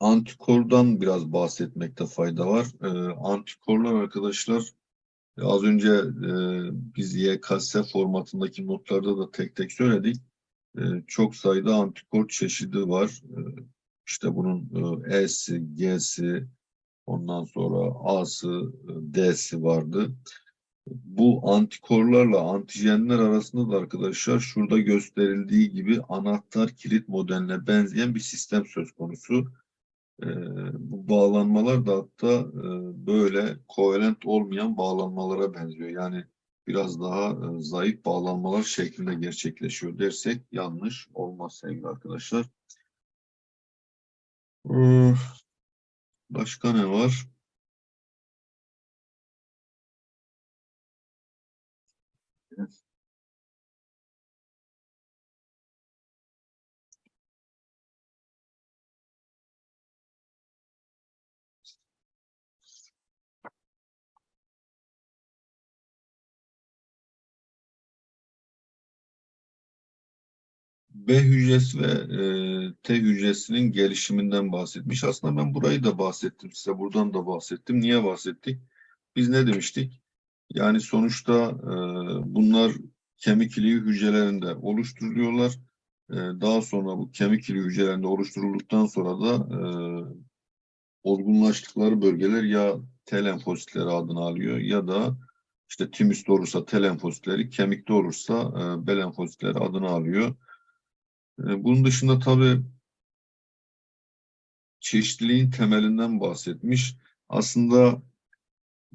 antikordan biraz bahsetmekte fayda var. Ee, antikorlar arkadaşlar e, az önce e, biz YKS formatındaki notlarda da tek tek söyledik. E, çok sayıda antikor çeşidi var. E, işte bunun e, E'si, G'si, ondan sonra A'sı, e, D'si vardı. Bu antikorlarla antijenler arasında da arkadaşlar şurada gösterildiği gibi anahtar kilit modeline benzeyen bir sistem söz konusu. Ee, bu bağlanmalar da hatta e, böyle kovalent olmayan bağlanmalara benziyor. Yani biraz daha e, zayıf bağlanmalar şeklinde gerçekleşiyor dersek yanlış olmaz sevgili arkadaşlar. Ee, başka ne var? B hücresi ve e, T hücresinin gelişiminden bahsetmiş. Aslında ben burayı da bahsettim size. Buradan da bahsettim. Niye bahsettik? Biz ne demiştik? Yani sonuçta e, bunlar kemik iliği hücrelerinde oluşturuluyorlar. E, daha sonra bu kemik iliği hücrelerinde oluşturulduktan sonra da e, olgunlaştıkları bölgeler ya T lenfositleri adını alıyor ya da işte timüste olursa T lenfositleri, kemikte olursa e, B lenfositleri adını alıyor. E, bunun dışında tabii çeşitliliğin temelinden bahsetmiş. Aslında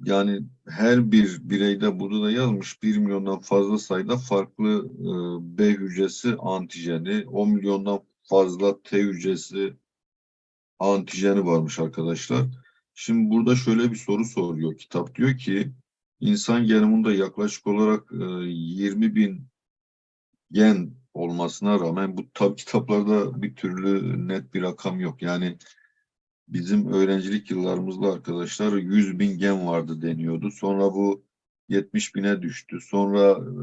yani her bir bireyde burada da yazmış 1 milyondan fazla sayıda farklı e, B hücresi antijeni, 10 milyondan fazla T hücresi antijeni varmış arkadaşlar. Şimdi burada şöyle bir soru soruyor kitap. Diyor ki insan genomunda yaklaşık olarak e, 20 bin gen olmasına rağmen bu tabi kitaplarda bir türlü net bir rakam yok. Yani bizim öğrencilik yıllarımızda arkadaşlar 100 bin gen vardı deniyordu. Sonra bu 70 bine düştü. Sonra e,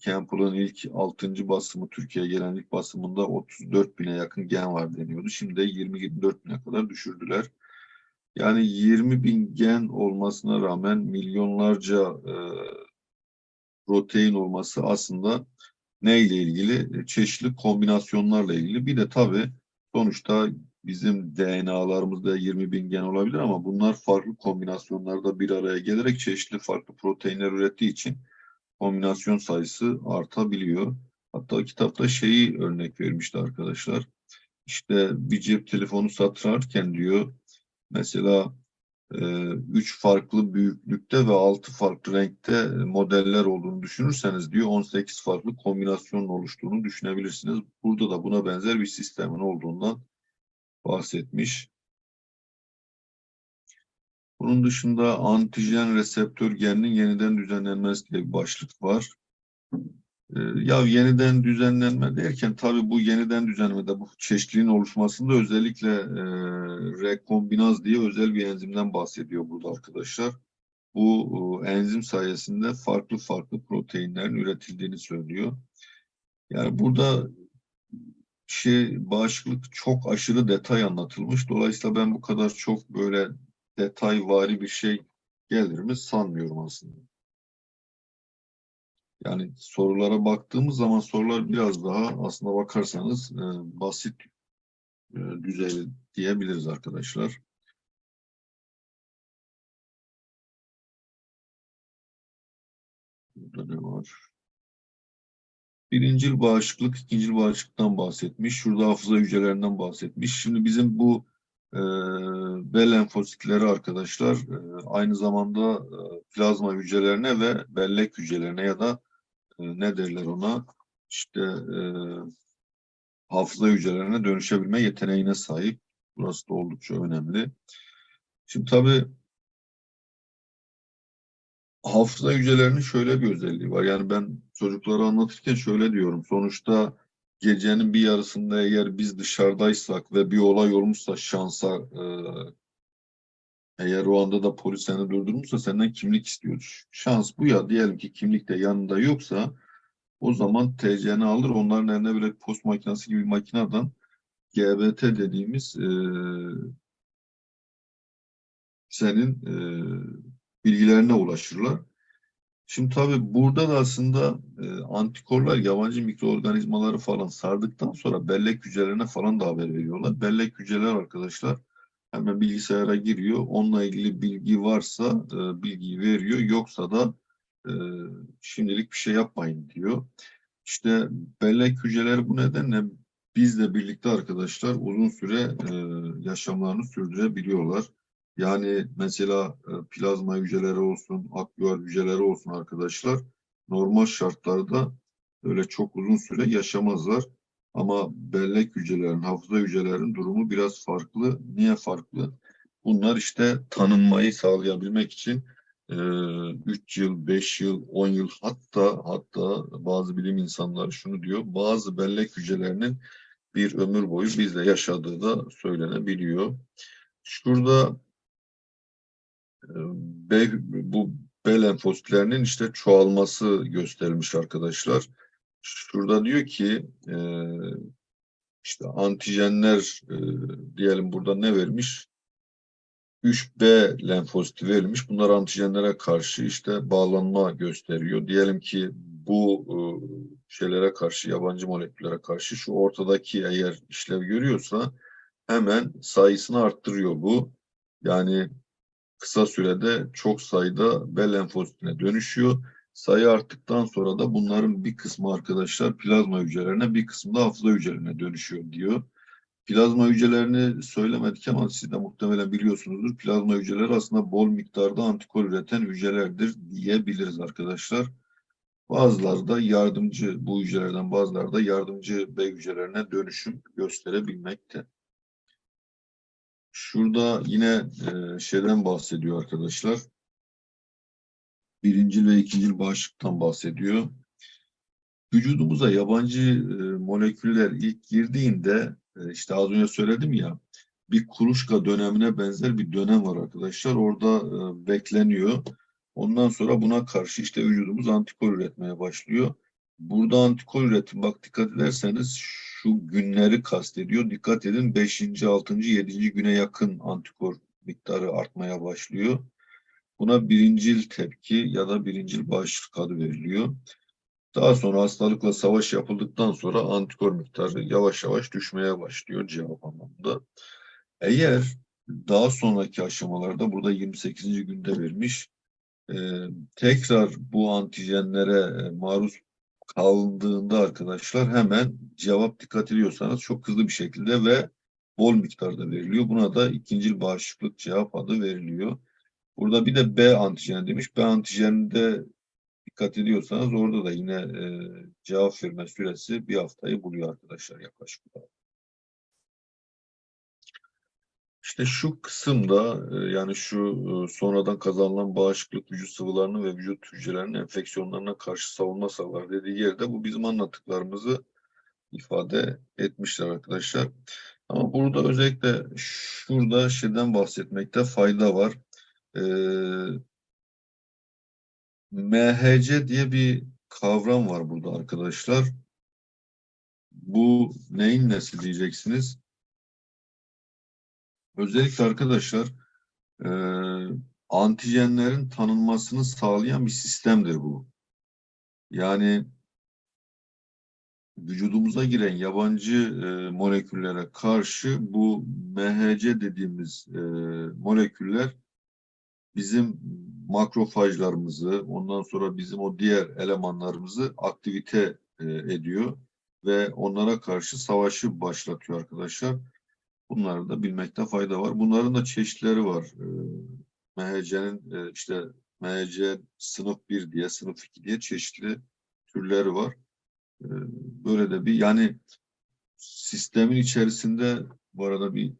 Campbell'ın ilk 6. basımı Türkiye'ye gelen ilk basımında 34 bine yakın gen var deniyordu. Şimdi de 20-24 bine kadar düşürdüler. Yani 20 bin gen olmasına rağmen milyonlarca e, protein olması aslında neyle ilgili? Çeşitli kombinasyonlarla ilgili. Bir de tabii sonuçta bizim DNA'larımızda 20 bin gen olabilir ama bunlar farklı kombinasyonlarda bir araya gelerek çeşitli farklı proteinler ürettiği için kombinasyon sayısı artabiliyor. Hatta kitapta şeyi örnek vermişti arkadaşlar. İşte bir cep telefonu satırken diyor mesela e, üç farklı büyüklükte ve altı farklı renkte modeller olduğunu düşünürseniz diyor 18 farklı kombinasyonun oluştuğunu düşünebilirsiniz. Burada da buna benzer bir sistemin olduğundan bahsetmiş. Bunun dışında antijen reseptör geninin yeniden düzenlenmesi diye bir başlık var. Ee, ya yeniden düzenlenme derken tabii bu yeniden düzenlemede bu çeşitliliğin oluşmasında özellikle e, rekombinaz diye özel bir enzimden bahsediyor burada arkadaşlar. Bu e, enzim sayesinde farklı farklı proteinlerin üretildiğini söylüyor. Yani burada şey bağışıklık çok aşırı detay anlatılmış. Dolayısıyla ben bu kadar çok böyle detayvari bir şey gelir mi sanmıyorum aslında. Yani sorulara baktığımız zaman sorular biraz daha aslında bakarsanız e, basit e, düzey diyebiliriz arkadaşlar. Burada ne var? Birincil bağışıklık, ikincil bağışıklıktan bahsetmiş. Şurada hafıza hücrelerinden bahsetmiş. Şimdi bizim bu e, B lenfositleri arkadaşlar e, aynı zamanda e, plazma hücrelerine ve bellek hücrelerine ya da ne derler ona işte e, hafıza hücrelerine dönüşebilme yeteneğine sahip. Burası da oldukça önemli. Şimdi tabii hafıza hücrelerinin şöyle bir özelliği var. Yani ben çocuklara anlatırken şöyle diyorum. Sonuçta gecenin bir yarısında eğer biz dışarıdaysak ve bir olay olmuşsa şansa e, eğer o anda da polis seni durdurmuşsa senden kimlik istiyor. Şans bu ya. Diyelim ki kimlik de yanında yoksa o zaman TC'ni alır. Onların eline bile post makinesi gibi makineden GBT dediğimiz e, senin e, bilgilerine ulaşırlar. Şimdi tabii burada da aslında e, antikorlar yabancı mikroorganizmaları falan sardıktan sonra bellek hücrelerine falan da haber veriyorlar. Bellek hücreler arkadaşlar hemen bilgisayara giriyor. Onunla ilgili bilgi varsa e, bilgiyi veriyor. Yoksa da e, şimdilik bir şey yapmayın diyor. İşte bellek hücreleri bu nedenle bizle birlikte arkadaşlar uzun süre e, yaşamlarını sürdürebiliyorlar. Yani mesela e, plazma hücreleri olsun, akciğer hücreleri olsun arkadaşlar normal şartlarda öyle çok uzun süre yaşamazlar. Ama bellek hücrelerin, hafıza hücrelerinin durumu biraz farklı. Niye farklı? Bunlar işte tanınmayı sağlayabilmek için 3 yıl, 5 yıl, 10 yıl hatta hatta bazı bilim insanları şunu diyor. Bazı bellek hücrelerinin bir ömür boyu bizde yaşadığı da söylenebiliyor. Şurada B, bu B lenfositlerinin işte çoğalması gösterilmiş arkadaşlar. Şurada diyor ki e, işte antijenler e, diyelim burada ne vermiş? 3B lenfositi verilmiş. Bunlar antijenlere karşı işte bağlanma gösteriyor. Diyelim ki bu e, şeylere karşı, yabancı moleküllere karşı şu ortadaki eğer işlev görüyorsa hemen sayısını arttırıyor bu. Yani kısa sürede çok sayıda B lenfositine dönüşüyor. Sayı arttıktan sonra da bunların bir kısmı arkadaşlar plazma hücrelerine, bir kısmı da hafıza hücrelerine dönüşüyor diyor. Plazma hücrelerini söylemedik ama siz de muhtemelen biliyorsunuzdur. Plazma hücreleri aslında bol miktarda antikor üreten hücrelerdir diyebiliriz arkadaşlar. Bazıları da yardımcı, bu hücrelerden bazıları da yardımcı B hücrelerine dönüşüm gösterebilmekte. Şurada yine e, şeyden bahsediyor arkadaşlar. Birincil ve ikincil bağışıklıktan bahsediyor. Vücudumuza yabancı e, moleküller ilk girdiğinde e, işte az önce söyledim ya bir kuluçka dönemine benzer bir dönem var arkadaşlar. Orada e, bekleniyor. Ondan sonra buna karşı işte vücudumuz antikor üretmeye başlıyor. Burada antikor üretim bak dikkat ederseniz şu günleri kastediyor. Dikkat edin 5. 6. 7. güne yakın antikor miktarı artmaya başlıyor. Buna birincil tepki ya da birincil bağışıklık adı veriliyor. Daha sonra hastalıkla savaş yapıldıktan sonra antikor miktarı yavaş yavaş düşmeye başlıyor cevap anlamında. Eğer daha sonraki aşamalarda burada 28. günde vermiş e, tekrar bu antijenlere e, maruz kaldığında arkadaşlar hemen cevap dikkat ediyorsanız çok hızlı bir şekilde ve bol miktarda veriliyor. Buna da ikincil bağışıklık cevap adı veriliyor. Burada bir de B antijen demiş. B antijeninde dikkat ediyorsanız orada da yine e, cevap verme süresi bir haftayı buluyor arkadaşlar yaklaşık olarak. İşte şu kısımda e, yani şu e, sonradan kazanılan bağışıklık vücut sıvılarının ve vücut hücrelerinin enfeksiyonlarına karşı savunma sağlar dediği yerde bu bizim anlattıklarımızı ifade etmişler arkadaşlar. Ama burada özellikle şurada şeyden bahsetmekte fayda var. Ee, MHC diye bir kavram var burada arkadaşlar. Bu neyin nesi diyeceksiniz? Özellikle arkadaşlar e, antijenlerin tanınmasını sağlayan bir sistemdir bu. Yani vücudumuza giren yabancı e, moleküllere karşı bu MHC dediğimiz e, moleküller bizim makrofajlarımızı, ondan sonra bizim o diğer elemanlarımızı aktivite e, ediyor ve onlara karşı savaşı başlatıyor arkadaşlar. Bunları da bilmekte fayda var. Bunların da çeşitleri var. E, MHC'nin e, işte MHC sınıf 1 diye, sınıf 2 diye çeşitli türleri var. Böyle de bir yani sistemin içerisinde bu arada bir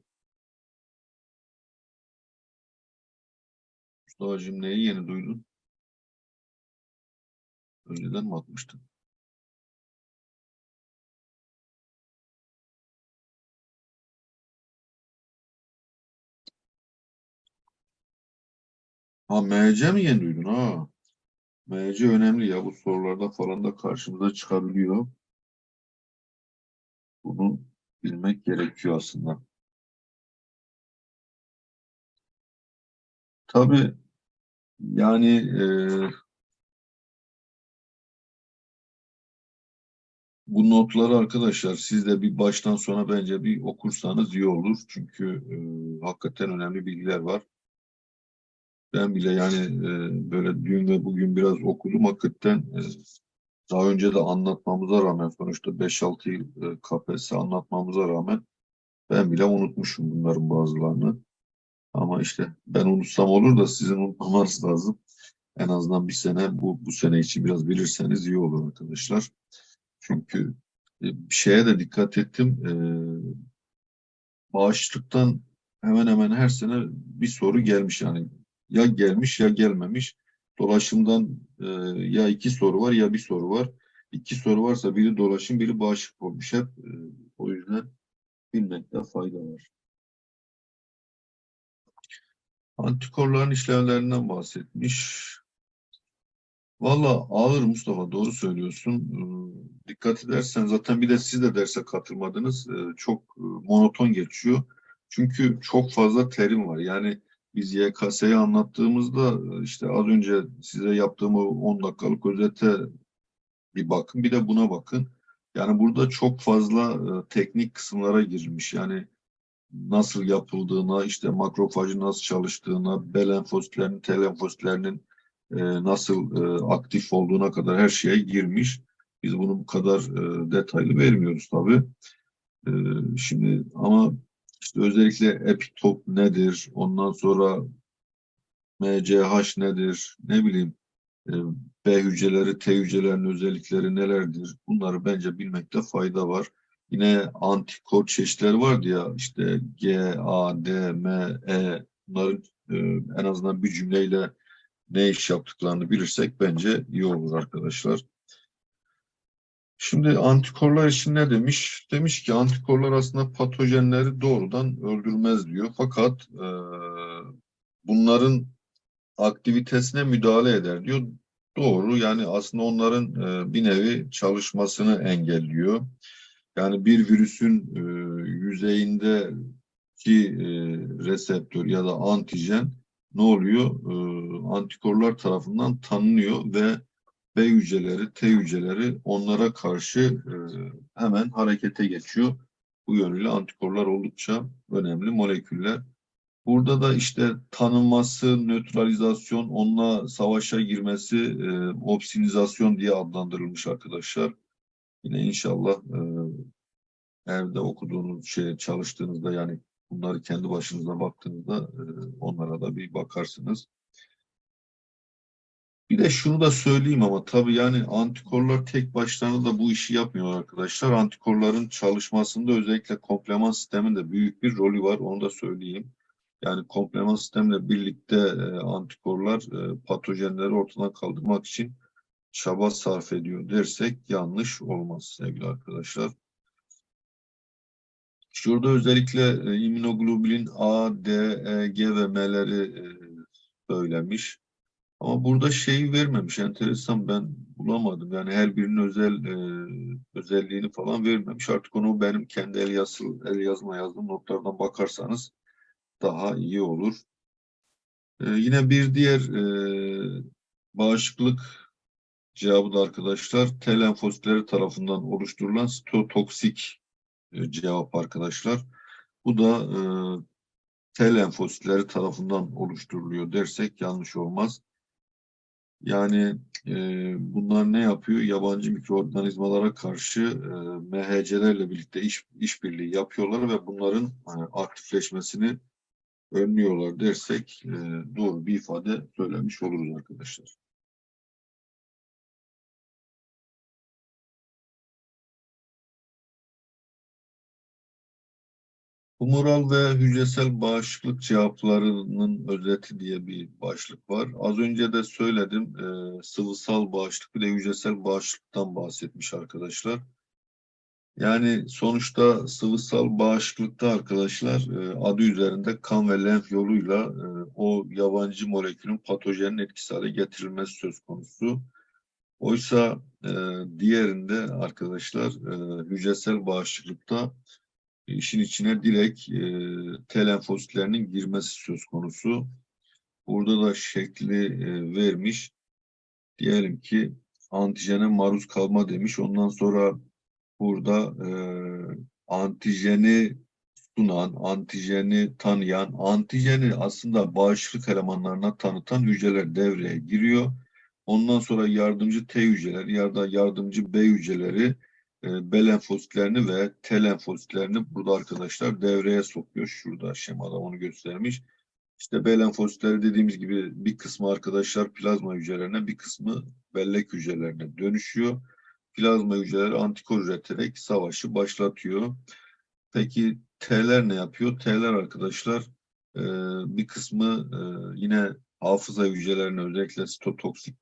Mustafa cümleyi yeni duydun. Önceden mi atmıştın? Ha MC mi yeni duydun ha? MC önemli ya bu sorularda falan da karşımıza çıkabiliyor. Bunu bilmek gerekiyor aslında. Tabii yani e, bu notları arkadaşlar siz de bir baştan sona bence bir okursanız iyi olur. Çünkü e, hakikaten önemli bilgiler var. Ben bile yani e, böyle dün ve bugün biraz okudum. Hakikaten e, daha önce de anlatmamıza rağmen sonuçta 5-6 yıl e, KPSS anlatmamıza rağmen ben bile unutmuşum bunların bazılarını. Ama işte ben unutsam olur da sizin unutmamanız lazım. En azından bir sene bu, bu sene için biraz bilirseniz iyi olur arkadaşlar. Çünkü e, bir şeye de dikkat ettim. E, bağışıklıktan hemen hemen her sene bir soru gelmiş yani. Ya gelmiş ya gelmemiş. Dolaşımdan e, ya iki soru var ya bir soru var. İki soru varsa biri dolaşım biri bağışıklık olmuş hep. E, o yüzden bilmekte fayda var. Antikorların işlevlerinden bahsetmiş. Valla ağır Mustafa doğru söylüyorsun. Ee, dikkat edersen zaten bir de siz de derse katılmadınız. Ee, çok e, monoton geçiyor. Çünkü çok fazla terim var. Yani biz YKS'yi anlattığımızda e, işte az önce size yaptığım o 10 dakikalık özete bir bakın. Bir de buna bakın. Yani burada çok fazla e, teknik kısımlara girilmiş. Yani nasıl yapıldığına, işte makrofajın nasıl çalıştığına, B lenfositlerinin, T lenfositlerinin e, nasıl e, aktif olduğuna kadar her şeye girmiş. Biz bunu bu kadar e, detaylı vermiyoruz tabii. E, şimdi ama işte özellikle epitop nedir, ondan sonra MCH nedir, ne bileyim e, B hücreleri, T hücrelerinin özellikleri nelerdir? Bunları bence bilmekte fayda var. Yine antikor çeşitleri vardı ya işte G, A, D, M, E bunların e, en azından bir cümleyle ne iş yaptıklarını bilirsek bence iyi olur arkadaşlar. Şimdi antikorlar için ne demiş? Demiş ki antikorlar aslında patojenleri doğrudan öldürmez diyor. Fakat e, bunların aktivitesine müdahale eder diyor. Doğru yani aslında onların e, bir nevi çalışmasını engelliyor. Yani bir virüsün e, yüzeyindeki e, reseptör ya da antijen ne oluyor? E, antikorlar tarafından tanınıyor ve B hücreleri, T hücreleri onlara karşı e, hemen harekete geçiyor. Bu yönüyle antikorlar oldukça önemli moleküller. Burada da işte tanınması, nötralizasyon, onunla savaşa girmesi, e, opsinizasyon diye adlandırılmış arkadaşlar. Yine inşallah e, evde okuduğunuz şey çalıştığınızda yani bunları kendi başınıza baktığınızda e, onlara da bir bakarsınız. Bir de şunu da söyleyeyim ama tabii yani antikorlar tek başlarına da bu işi yapmıyor arkadaşlar. Antikorların çalışmasında özellikle kompleman sisteminde büyük bir rolü var. Onu da söyleyeyim. Yani kompleman sistemle birlikte e, antikorlar e, patojenleri ortadan kaldırmak için çaba sarf ediyor dersek yanlış olmaz sevgili arkadaşlar. Şurada özellikle e, immünoglobulin A, D, E, G ve M'leri e, söylemiş. Ama burada şeyi vermemiş. Enteresan ben bulamadım. Yani her birinin özel e, özelliğini falan vermemiş. Artık onu benim kendi el, yazı, el yazma yazdığım notlardan bakarsanız daha iyi olur. E, yine bir diğer e, bağışıklık cevabı da arkadaşlar T lenfositleri tarafından oluşturulan sitotoksik e, cevap arkadaşlar. Bu da e, T lenfositleri tarafından oluşturuluyor dersek yanlış olmaz. Yani e, bunlar ne yapıyor? Yabancı mikroorganizmalara karşı e, MHC'lerle birlikte iş işbirliği yapıyorlar ve bunların e, aktifleşmesini önlüyorlar dersek e, doğru bir ifade söylemiş oluruz arkadaşlar. Humoral ve hücresel bağışıklık cevaplarının özeti diye bir başlık var. Az önce de söyledim e, sıvısal bağışıklık bir de hücresel bağışıklıktan bahsetmiş arkadaşlar. Yani sonuçta sıvısal bağışıklıkta arkadaşlar e, adı üzerinde kan ve lenf yoluyla e, o yabancı molekülün patojenin etkisi hale getirilmesi söz konusu. Oysa e, diğerinde arkadaşlar e, hücresel bağışıklıkta işin içine direkt e, T girmesi söz konusu. Burada da şekli e, vermiş. Diyelim ki antijene maruz kalma demiş. Ondan sonra burada e, antijeni sunan, antijeni tanıyan, antijeni aslında bağışıklık elemanlarına tanıtan hücreler devreye giriyor. Ondan sonra yardımcı T hücreleri ya da yardımcı B hücreleri e, B lenfositlerini ve T lenfositlerini burada arkadaşlar devreye sokuyor. Şurada şemada onu göstermiş. İşte B lenfositleri dediğimiz gibi bir kısmı arkadaşlar plazma hücrelerine, bir kısmı bellek hücrelerine dönüşüyor. Plazma hücreleri antikor üreterek savaşı başlatıyor. Peki T'ler ne yapıyor? T'ler arkadaşlar e, bir kısmı e, yine hafıza hücrelerine özellikle sitotoksik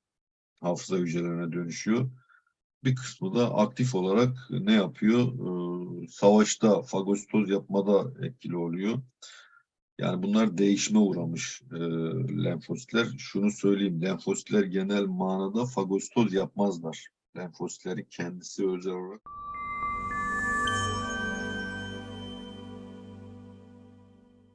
hafıza hücrelerine dönüşüyor. Bir kısmı da aktif olarak ne yapıyor? E, savaşta, fagositoz yapmada etkili oluyor. Yani bunlar değişime uğramış e, lenfositler. Şunu söyleyeyim, lenfositler genel manada fagositoz yapmazlar. Lenfositlerin kendisi özel olarak